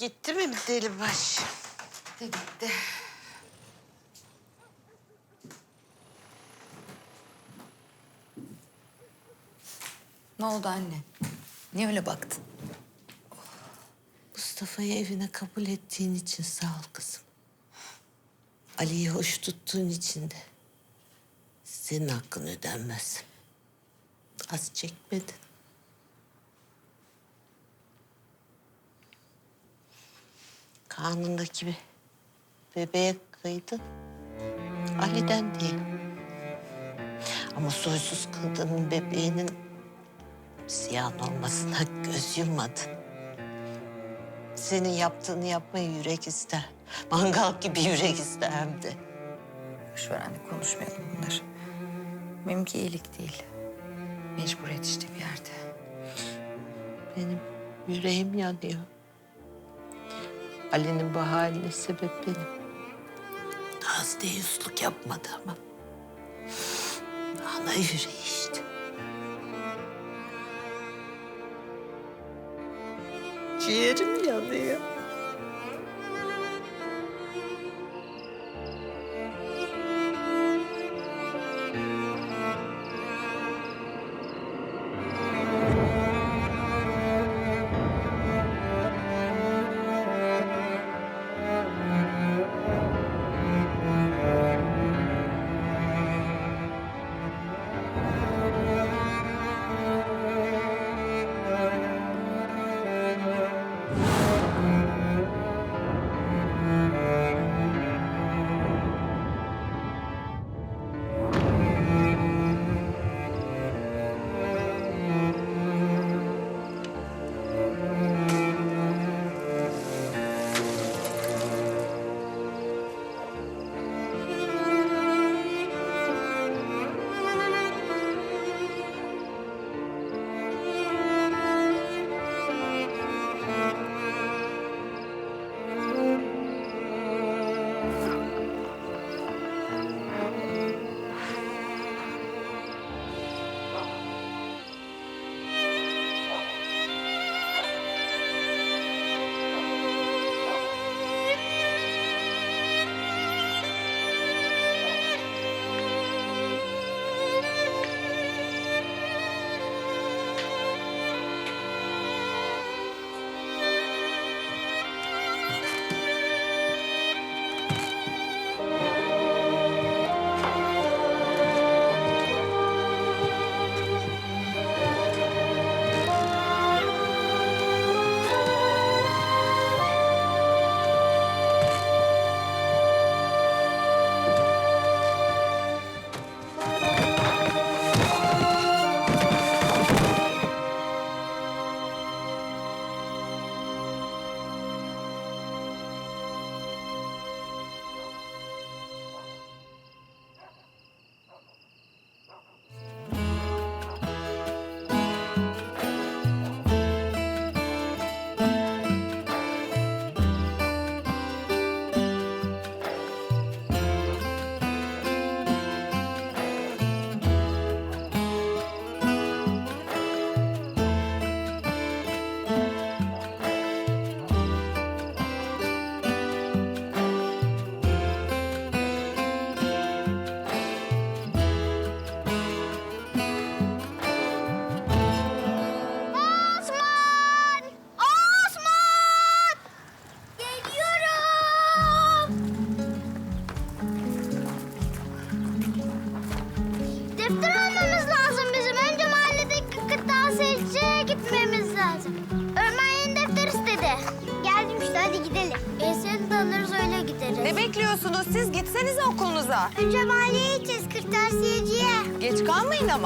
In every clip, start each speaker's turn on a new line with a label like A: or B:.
A: Gitti mi deli baş?
B: Gitti gitti. Ne oldu anne? Niye öyle baktın?
A: Mustafa'yı evine kabul ettiğin için sağ ol kızım. Ali'yi hoş tuttuğun için de senin hakkın ödenmez. Az çekmedin. Kanundaki bir bebeğe kıydın. Ali'den değil. Ama soysuz kıldığının bebeğinin ziyan olmasına göz yummadın. Senin yaptığını yapmayı yürek ister. Mangal gibi yürek ister hem de.
B: Boş ver anne konuşmayalım bunları. Benimki iyilik değil. Mecburiyet işte bir yerde.
A: Benim yüreğim yanıyor. Ali'nin bu haline sebep benim. Az deyyusluk yapmadı ama. Ana yüreği işte. Ciğerim yanıyor.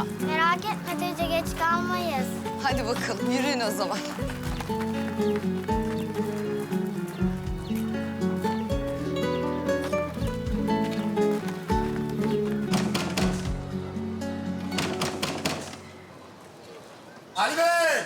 C: Ama.
D: Merak etme teyze geç kalmayız.
C: Hadi bakalım yürüyün o zaman.
E: Ali Bey!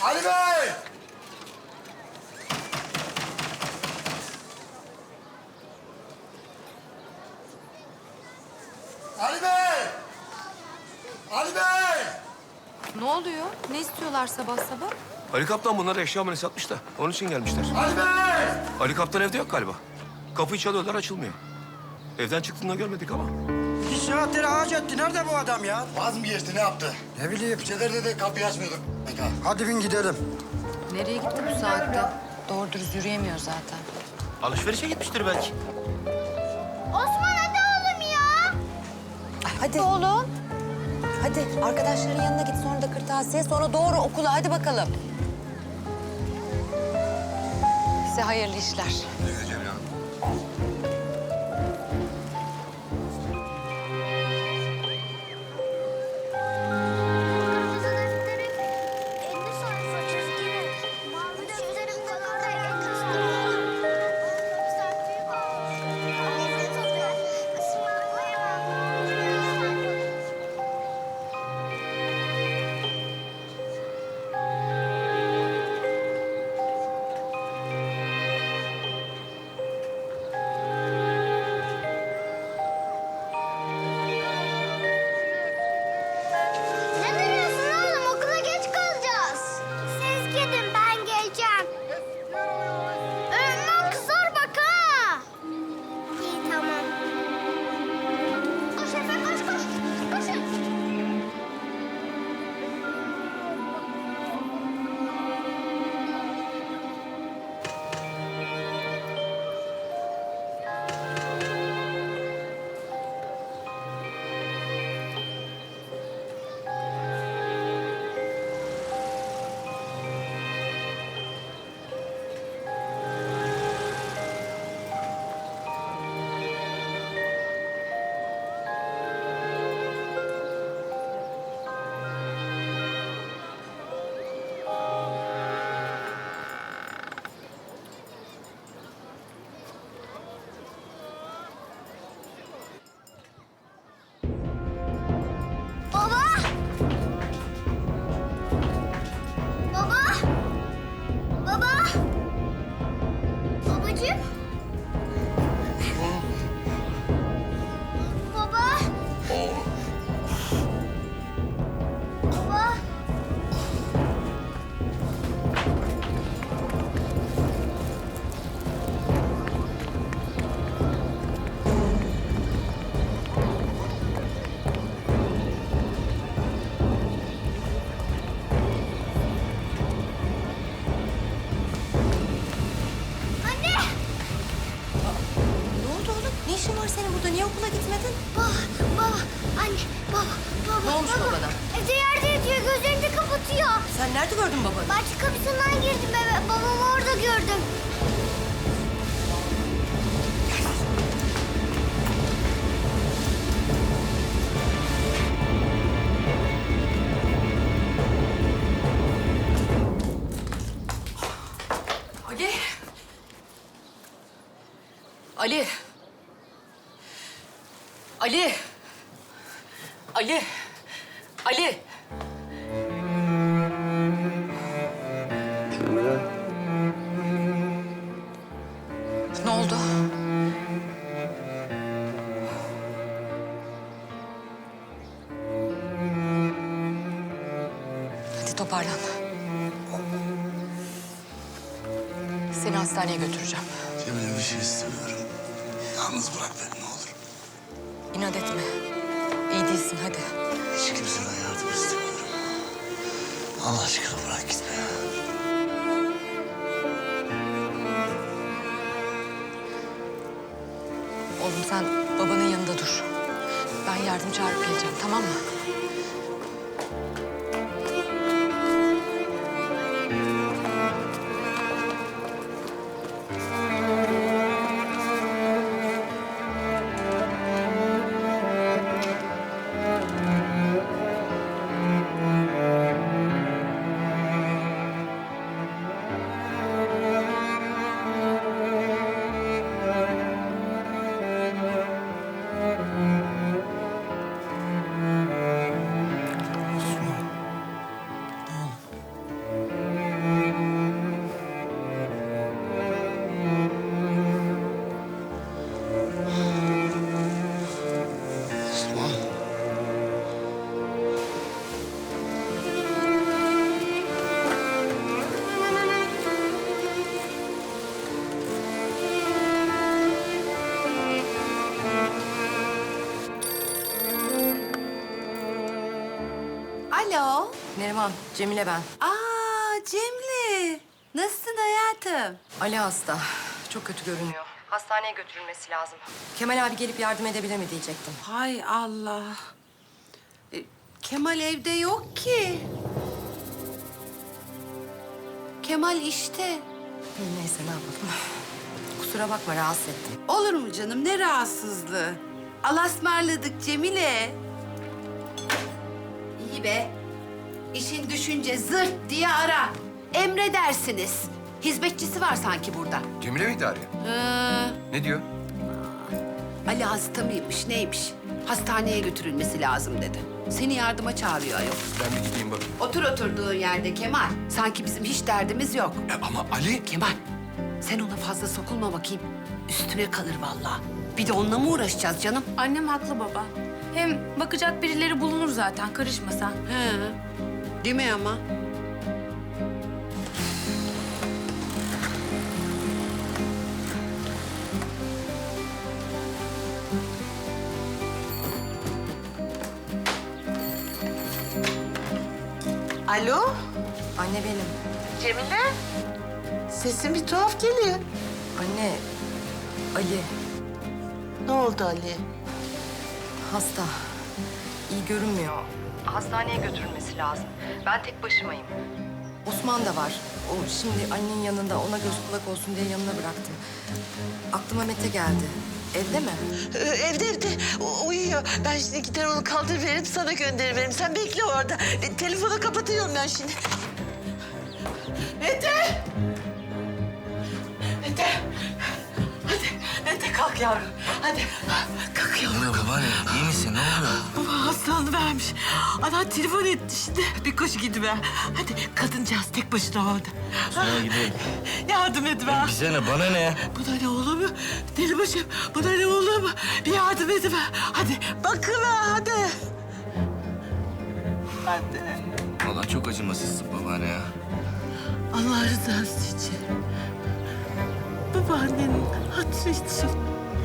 E: Ali Bey! Ali Bey!
B: İstiyorlar sabah sabah?
F: Ali Kaptan bunlara eşya satmış da onun için gelmişler.
E: Ali Bey!
F: Ali Kaptan evde yok galiba. Kapıyı çalıyorlar açılmıyor. Evden çıktığında görmedik ama.
G: Bir saattir ağaç etti. Nerede bu adam ya?
E: Vaz mı geçti ne yaptı?
G: Ne bileyim.
E: Şeyler dedi kapıyı açmıyorduk.
G: Hadi bin gidelim.
B: Nereye gitti bu saatte? Doğru dürüst yürüyemiyor zaten.
F: Alışverişe gitmiştir belki.
D: Osman hadi oğlum ya.
B: Hadi. Oğlum. Hadi arkadaşların yanına git sonra da kırtasiye sonra doğru okula hadi bakalım. Size hayırlı işler.
D: Okula
B: gitmedin?
D: Baba, baba, anne, baba, baba.
B: Ne olmuş
D: baba.
B: babana?
D: Evde yerde yatıyor, gözlerini kapatıyor.
B: Sen nerede gördün babanı?
D: Bahçe kapısından girdim eve, babamı orada gördüm.
B: Ali. Ali. Ali. Ne oldu? Hadi toparlan. Seni hastaneye götüreceğim.
E: Cemile bir şey istemiyorum. Yalnız bırak beni.
B: İnat etme. İyi değilsin hadi.
E: Hiç kimseden yardım istemiyorum. Allah aşkına bırak gitme.
B: Oğlum sen babanın yanında dur. Ben yardım çağırıp geleceğim tamam mı?
H: Neriman, Cemile ben.
I: Aa Cemile. Nasılsın hayatım?
H: Ali hasta. Çok kötü görünüyor. Hastaneye götürülmesi lazım. Kemal abi gelip yardım edebilir mi diyecektim.
I: Hay Allah. E, Kemal evde yok ki. Kemal işte.
H: Neyse ne yapalım. Kusura bakma rahatsız ettim.
I: Olur mu canım ne rahatsızlığı. Allah'a ısmarladık Cemile. İyi be. İşin düşünce zırt diye ara. Emredersiniz. Hizmetçisi var sanki burada.
F: Cemile miydi arıyor?
I: Hı.
F: Ne diyor?
I: Ali hasta mıymış, neymiş? Hastaneye götürülmesi lazım dedi. Seni yardıma çağırıyor ayol.
F: Ben bir gideyim bakayım.
I: Otur oturduğun yerde Kemal. Sanki bizim hiç derdimiz yok.
F: E, ama Ali...
I: Kemal, sen ona fazla sokulma bakayım. Üstüne kalır vallahi. Bir de onunla mı uğraşacağız canım?
J: Annem haklı baba. Hem bakacak birileri bulunur zaten karışma sen.
I: He. Değil mi ama?
K: Alo,
H: Anne benim.
K: Cemile. Sesin bir tuhaf geliyor.
H: Anne, Ali
K: Ne oldu Ali?
H: hasta. İyi görünmüyor. Hastaneye götürülmesi lazım. Ben tek başımayım. Osman da var. O şimdi annenin yanında ona göz kulak olsun diye yanına bıraktım. Aklıma Mete geldi. Evde mi?
K: Ee, evde evde U- uyuyor. Ben şimdi gider onu kaldırıveririm sana gönderiverim. Sen bekle orada. E, telefonu kapatıyorum ben şimdi. Yavrum. Hadi kalk yavrum.
E: Ne oluyor babaanne? İyi misin? Ne oluyor?
K: Baba hastalığı vermiş. Ana telefon etti şimdi. Bir koş gidiver. Hadi kadıncağız tek başına orada.
E: Sonra gidelim.
K: Yardım ediver.
E: Bize ne? Bana ne?
K: Buna ne olur mu? Deli başım, buna ne olur mu? Bir yardım ediver. Hadi bakıver hadi. Hadi.
E: Vallahi çok acımasızsın babaanne ya.
K: Allah rızası için. Babaannenin hatırı için.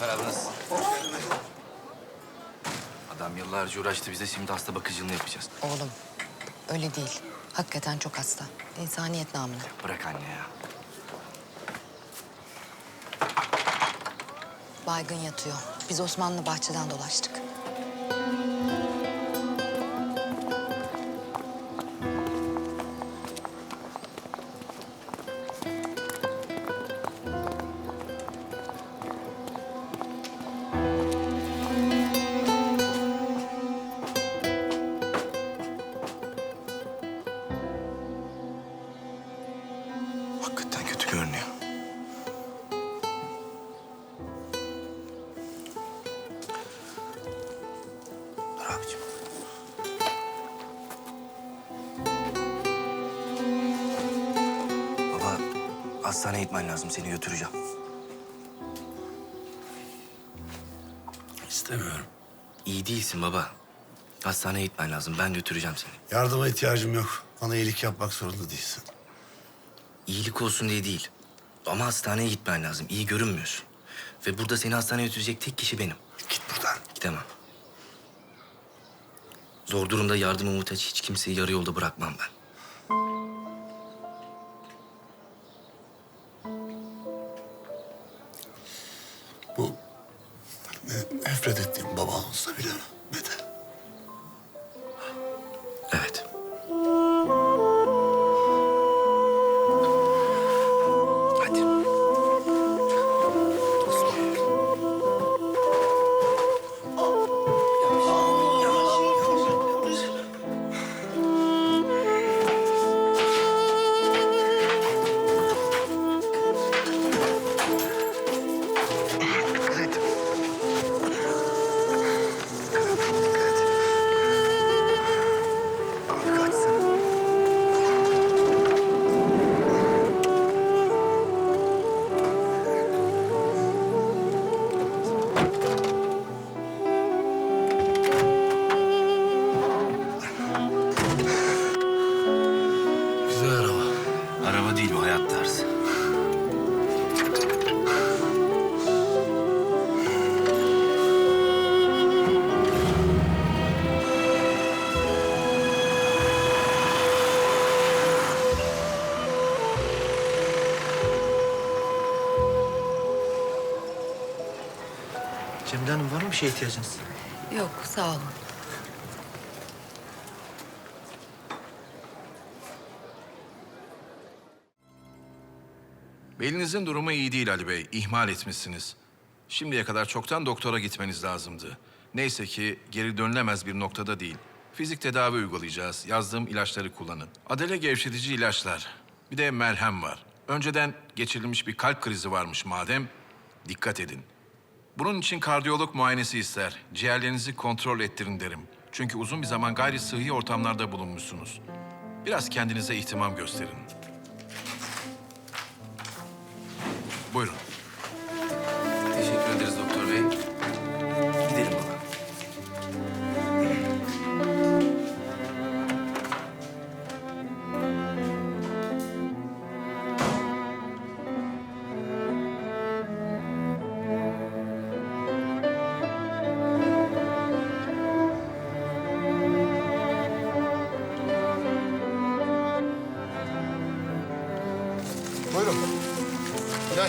E: Muzaffer abi nasılsın? Adam yıllarca uğraştı bize şimdi hasta bakıcılığını yapacağız.
H: Oğlum, öyle değil. Hakikaten çok hasta. İnsaniyet namına.
E: Bırak anne ya.
H: Baygın yatıyor. Biz Osmanlı bahçeden dolaştık.
E: Hastaneye gitmen lazım. Seni götüreceğim.
L: İstemiyorum.
E: İyi değilsin baba. Hastaneye gitmen lazım. Ben götüreceğim seni.
L: Yardıma ihtiyacım yok. Bana iyilik yapmak zorunda değilsin.
E: İyilik olsun diye değil. Ama hastaneye gitmen lazım. İyi görünmüyorsun. Ve burada seni hastaneye götürecek tek kişi benim.
L: Git buradan.
E: Gidemem. Zor durumda yardıma muhtaç hiç kimseyi yarı yolda bırakmam ben.
G: Şeye ihtiyacınız?
B: Yok sağ olun.
M: Belinizin durumu iyi değil Ali Bey. İhmal etmişsiniz. Şimdiye kadar çoktan doktora gitmeniz lazımdı. Neyse ki geri dönülemez bir noktada değil. Fizik tedavi uygulayacağız. Yazdığım ilaçları kullanın. Adele gevşetici ilaçlar. Bir de merhem var. Önceden geçirilmiş bir kalp krizi varmış madem. Dikkat edin. Bunun için kardiyolog muayenesi ister. Ciğerlerinizi kontrol ettirin derim. Çünkü uzun bir zaman gayri sıhhi ortamlarda bulunmuşsunuz. Biraz kendinize ihtimam gösterin. Buyurun.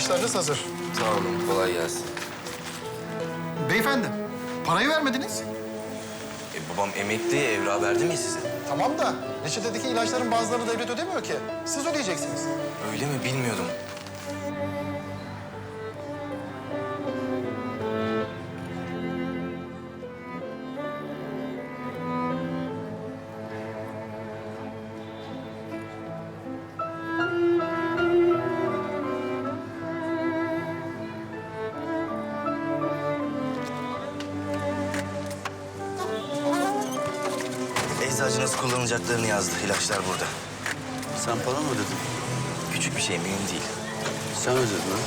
N: İlaçlarınız hazır.
E: Sağ olun. Kolay gelsin.
N: Beyefendi, parayı vermediniz.
E: E, babam emekli. Evra verdi mi size?
N: Tamam da reçetedeki ilaçların bazılarını devlet ödemiyor ki. Siz ödeyeceksiniz.
E: Öyle mi? Bilmiyordum. Eczacınız kullanacaklarını yazdı. İlaçlar burada.
L: Sen para mı ödedin?
E: Küçük bir şey, mühim değil.
L: Sen ödedin ha?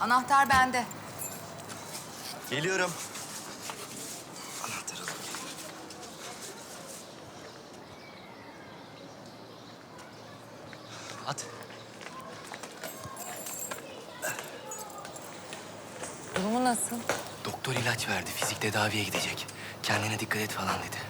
C: Anahtar bende.
E: Geliyorum. Anahtarı alayım. At.
B: Durumu nasıl?
E: Doktor ilaç verdi. Fizik tedaviye gidecek. Kendine dikkat et falan dedi.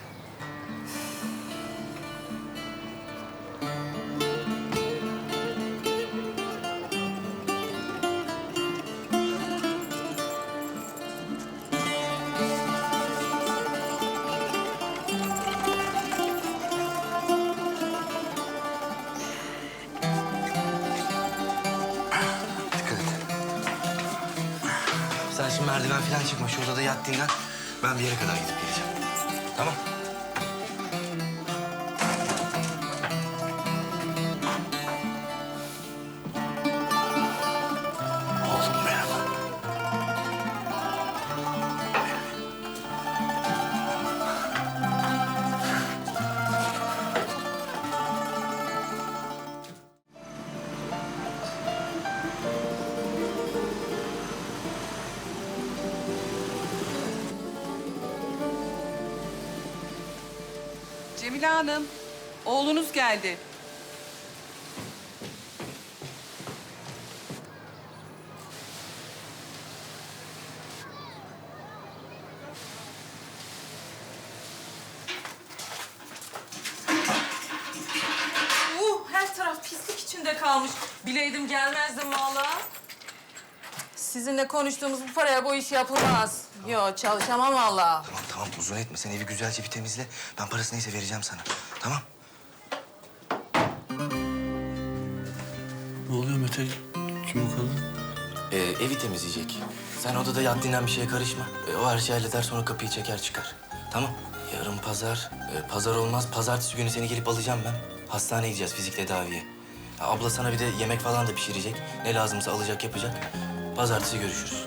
E: Sen şimdi merdiven falan çıkma. Şu odada yat dinlen. Ben bir yere kadar gidip geleceğim. Tamam.
C: Geldi.
J: Uh, her taraf pislik içinde kalmış. Bileydim gelmezdim vallahi. Sizinle konuştuğumuz bu paraya bu iş yapılmaz. Yo çalışamam vallahi.
E: Tamam tamam uzun etme. Sen evi güzelce bir temizle. Ben parası neyse vereceğim sana. Tamam.
L: Mete? Kim o kadın?
E: Ee, evi temizleyecek. Sen odada yat dinlen bir şeye karışma. Ee, o her şeyi halleder sonra kapıyı çeker çıkar. Tamam. Yarın pazar. Ee, pazar olmaz. Pazartesi günü seni gelip alacağım ben. Hastaneye gideceğiz fizik tedaviye. Abla sana bir de yemek falan da pişirecek. Ne lazımsa alacak yapacak. Pazartesi görüşürüz.